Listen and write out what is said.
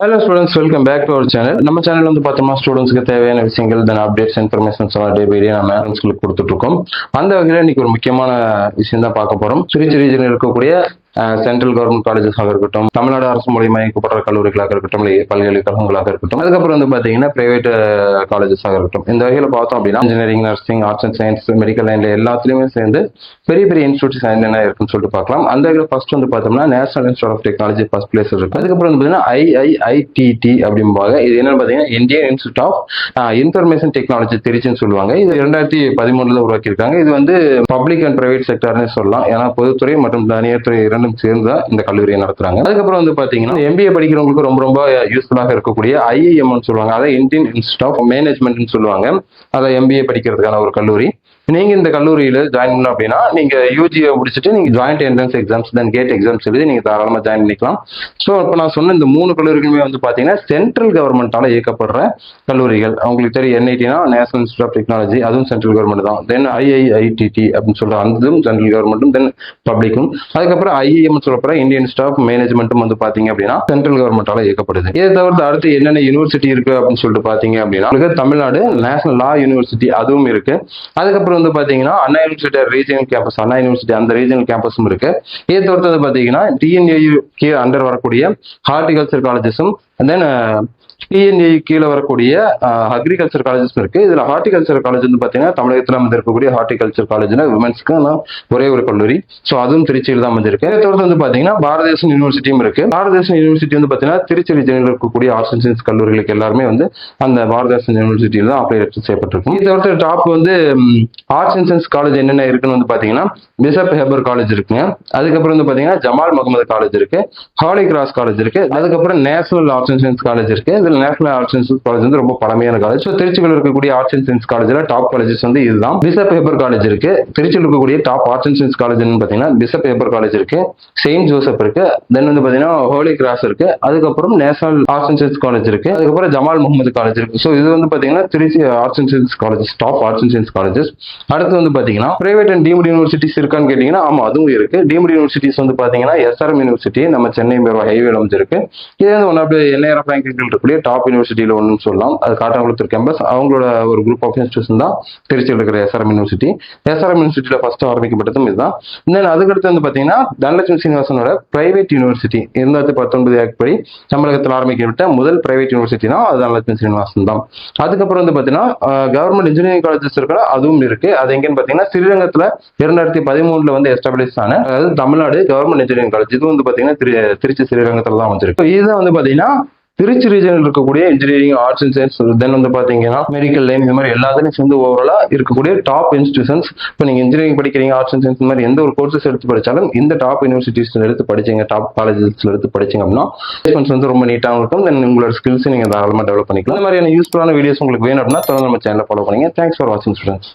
Hello students welcome back to our channel நம்ம channel வந்து பார்த்தோம்னா ஸ்டூடெண்ட்ஸ்க்கு தேவையான விஷயங்கள் தென் அப்டேட்ஸ் இன்ஃபர்மேஷன்ஸ் எல்லாம் டே பை டே நம்ம ஸ்டூடெண்ட்ஸ்களுக்கு கொடுத்துட்ருக்கோம் அந்த வகையில் இன்னைக்கு ஒரு முக்கியமான விஷயம் தான் பார்க்க போகிறோம் திருச்சி ரீஜனில் இருக்கக்கூடிய சென்ட்ரல் கவர்மெண்ட் காலேஜஸாக இருக்கட்டும் தமிழ்நாடு அரசு மூலியமாக இயக்கப்படுற கல்லூரிகளாக இருக்கட்டும் இல்லை பல்கலைக்கழகங்களாக இருக்கட்டும் அதுக்கப்புறம் வந்து பார்த்தீங்கன்னா பிரைவேட் காலேஜஸாக இருக்கட்டும். இந்த வகையில் பார்த்தோம் அப்படின்னா engineering nursing arts and science medical லைனில் எல்லாத்துலேயுமே சேர்ந்து பெரிய பெரிய இன்ஸ்டியூட்ஸ் என்னென்ன இருக்குன்னு சொல்லிட்டு பார்க்கலாம். அந்த வகையில் ஃபர்ஸ்ட் வந்து பார்த்தோம்னா National Institute of Technology first place இருக்கும் அதுக்கப்புறம் வந்து பார்த்தீங்கன்னா ஐஐஐடிடி அப்படிம்பாங்க. இது என்னன்னு பார்த்தீங்கன்னா Indian Institute of Information Technology திருச்சின்னு சொல்லுவாங்க. இது ரெண்டாயிரத்தி பதிமூணுல உருவாக்கியிருக்காங்க. இது வந்து பப்ளிக் அண்ட் பிரைவேட் செக்டர்னு சொல்லலாம். ஏன்னா பொதுத்துறை மற்றும் தனியார் துறை இரண்டும் சேர்ந்து தான் இந்த கல்லூரியை நடத்துறாங்க. அதுக்கப்புறம் வந்து பாத்தீங்கன்னா எம்பிஏ படிக்கிறவங்களுக்கு ரொம்ப ரொம்ப யூஸ்ஃபுல்லாக இருக்கக்கூடிய ஐஏஎம்னு சொல்லுவாங்க. அதை இந்தியன் இன்ஸ்டியூட் ஆஃப் மேனேஜ்மெண்ட்னு சொல்லுவாங்க. அதை எம்பிஏ படிக்கிறதுக்கான ஒரு கல்லூரி. நீங்கள் இந்த கல்லூரியில் ஜாயின் பண்ணணும் அப்படின்னா நீங்கள் யூஜியை முடிச்சுட்டு நீங்கள் joint entrance exams then GATE exams எழுதி நீங்கள் தாராளமாக ஜாயின் பண்ணிக்கலாம். ஸோ இப்போ நான் சொன்ன இந்த மூணு கல்லூரிகளுமே வந்து பார்த்தீங்கன்னா சென்ட்ரல் கவர்மெண்ட்டால் இயக்கப்படுற கல்லூரிகள். அவங்களுக்கு தெரியும் என்ஐடினா நேஷனல் இன்ஸ்டியூட் ஆஃப் டெக்னாலஜி அதுவும் சென்ட்ரல் கவர்மெண்ட் தான். தென் ஐஐஐடிடி அப்படின்னு சொல்கிற அதுவும் சென்ட்ரல் கவர்மெண்ட்டும் தென் பப்ளிக்கும் அதுக்கப்புறம் ஐஏஎம் சொல்லப்படுற இந்தியன் இன்ஸ்டியூட் ஆஃப் மேனேஜ்மெண்ட்டும் வந்து பார்த்தீங்க அப்படின்னா சென்ட்ரல் கவர்மெண்ட்டால் இயக்கப்படுது. இதை தவிர்த்து அடுத்து என்னென்ன யூனிவர்சிட்டி இருக்குது அப்படின்னு சொல்லிட்டு பார்த்தீங்க அப்படின்னா தமிழ்நாடு நேஷனல் லா யூனிவர்சிட்டி அதுவும் இருக்குது அதுக்கப்புறம் வந்து பாத்தீங்கன்னா Anna university regional campus Anna university அந்த ரீஜனல் கேம்பஸும் இருக்கு. இதை தவிர்த்து பார்த்தீங்கன்னா பாத்தீங்கன்னா டிஎன்ஏயு அண்டர் வரக்கூடிய ஹார்டிகல்ச்சர் காலேஜஸும் தென் டிஎன்ஏ கீழே வரக்கூடிய அக்ரிகல்ச்சர் காலேஜஸ் இருக்கு. இதுல ஹார்டிகல்ச்சர் காலேஜ் வந்து பாத்தீங்கன்னா தமிழகத்தில் வந்து இருக்கக்கூடிய ஹார்டிகல்ச்சர் காலேஜ்ல விமன்ஸ்க்கு ஒரே ஒரு கல்லூரி. ஸோ அதுவும் திருச்சியில் தான் வந்திருக்கு இதை தொடர்ந்து வந்து பாத்தீங்கன்னா பாரதேசன் யூனிவர்சிட்டியும் இருக்கு. பாரதேசன் யூனிவர்சிட்டி வந்து பாத்தீங்கன்னா திருச்சி ரீஜனில் இருக்கக்கூடிய ஆர்ட்ஸ் அண்ட் சயின்ஸ் கல்லூரிகளுக்கு எல்லாருமே வந்து அந்த பாரதேசன் யூனிவர்சிட்டியில் தான் அப்ளை செய்யப்பட்டிருக்கும். இதை தவிர்த்து டாப் வந்து ஆர்ட்ஸ் அண்ட் சயின்ஸ் காலேஜ் என்னென்ன இருக்குன்னு வந்து பாத்தீங்கன்னா பிசப் ஹெபர் காலேஜ் இருக்குங்க. அதுக்கப்புறம் வந்து பாத்தீங்கன்னா ஜமால் முகமது காலேஜ் இருக்கு. ஹாலி கிராஸ் காலேஜ் இருக்கு. அதுக்கப்புறம் national arts and science college இருக்கு. இதுல national arts and science college வந்து ரொம்ப பழமையான காலேஜ் ஸோ திருச்சியில் இருக்கக்கூடிய ஆர்ட்ஸ் அண்ட் சயின்ஸ் காலேஜில் டாப் காலேஜஸ் வந்து இதுதான். பிசப் பேப்பர் காலேஜ் இருக்கு. திருச்சியில் இருக்கக்கூடிய top arts and science college பார்த்தீங்கன்னா பிசப் பேப்பர் காலேஜ் இருக்கு. செயின்ட் ஜோசப் இருக்கு. தென் வந்து பார்த்தீங்கன்னா ஹோலி கிராஸ் இருக்கு. அதுக்கப்புறம் national arts and science college இருக்கு. அதுக்கப்புறம் ஜமால் முகமது காலேஜ் இருக்கு. ஸோ இது வந்து பார்த்தீங்கன்னா Trichy arts and science colleges top arts and science colleges அடுத்து வந்து பார்த்தீங்கன்னா பிரைவேட் அண்ட் டீம்டு யூனிவர்சிட்டிஸ் இருக்கான்னு கேட்டீங்கன்னா ஆமாம் அதுவும் இருக்கு. டீம்டு யூனிவர்சிட்டிஸ் வந்து பார்த்தீங்கன்னா எஸ்ஆர்எம் யூனிவர்சிட்டி நம்ம சென்னை ஹைவேல அமைஞ்சிருக்கு. இது வந்து ஒன் ஆஃப் என்ஐஆர் ரேங்கிங் இருக்கக்கூடிய டாப் யூனிவர்சிட்டியில் ஒன்று சொல்லலாம். அது காட்டாங்குளத்தூர் கேம்பஸ் அவங்களோட ஒரு குரூப் ஆஃப் இன்ஸ்டியூஷன் தான் திருச்சியில் இருக்கிற எஸ்ஆர்எம் யூனிவர்சிட்டி எஸ்ஆர்எம் யூனிவர்சிட்டியில் ஃபர்ஸ்ட் ஆரம்பிக்கப்பட்டதும் இதுதான். தென் அதுக்கடுத்து வந்து பார்த்தீங்கன்னா தனலட்சுமி சீனிவாசனோட பிரைவேட் யூனிவர்சிட்டி இரண்டாயிரத்தி பத்தொன்பது ஆக்ட் படி தமிழகத்தில் ஆரம்பிக்கப்பட்ட முதல் பிரைவேட் யூனிவர்சிட்டி தான் அது தனலட்சுமி சீனிவாசன் தான். அதுக்கப்புறம் வந்து பார்த்தீங்கன்னா கவர்மெண்ட் இன்ஜினியரிங் காலேஜஸ் இருக்கிற அதுவும் இருக்கு. அது எங்கன்னு பார்த்தீங்கன்னா ஸ்ரீரங்கத்தில் இரண்டாயிரத்தி பதிமூணுல வந்து எஸ்டாப்ளிஷ் ஆன அதாவது தமிழ்நாடு கவர்மெண்ட் இன்ஜினியரிங் காலேஜ் இது வந்து பார்த்தீங்கன்னா திரு- திருச்சி ஸ்ரீரங்கத்தில் தான் வந்திருக்கு. இதுதான் வந்து பார்த்தீங்கன்னா திருச்சி ரீஜனில் இருக்கக்கூடிய engineering arts and science then வந்து பாத்தீங்கன்னா மெடிக்கல் லைன் இந்த மாதிரி எல்லாத்துலையும் சேர்ந்து ஓவராலா இருக்கக்கூடிய டாப் இன்ஸ்டியூஷன்ஸ் இப்போ நீங்க இன்ஜினியரிங் படிக்கிறீங்க ஆர்ட்ஸ் அண்ட் சயின்ஸ் இந்த மாதிரி எந்த ஒரு கோர்சஸ் எடுத்து படிச்சாலும் இந்த டாப் யூனிவர்சிட்டிஸ்ல எடுத்து படிச்சீங்க டாப் காலேஜஸ்ல எடுத்து படிச்சீங்க அப்படின்னா placements வந்து ரொம்ப நீட்டாகவும் இருக்கும். தென் உங்களோட ஸ்கில்ஸ் நீங்க தாராளமாக டெவலப் பண்ணிக்கலாம். இந்த மாதிரியான யூஸ்ஃபுல்லான வீடியோஸ் உங்களுக்கு வேணும் அப்படின்னா தொடர்ந்து நம்ம சேனலை ஃபாலோ பண்ணுங்க. தேங்க்ஸ் ஃபார் வாட்சிங் ஸ்டூடெண்ட்ஸ்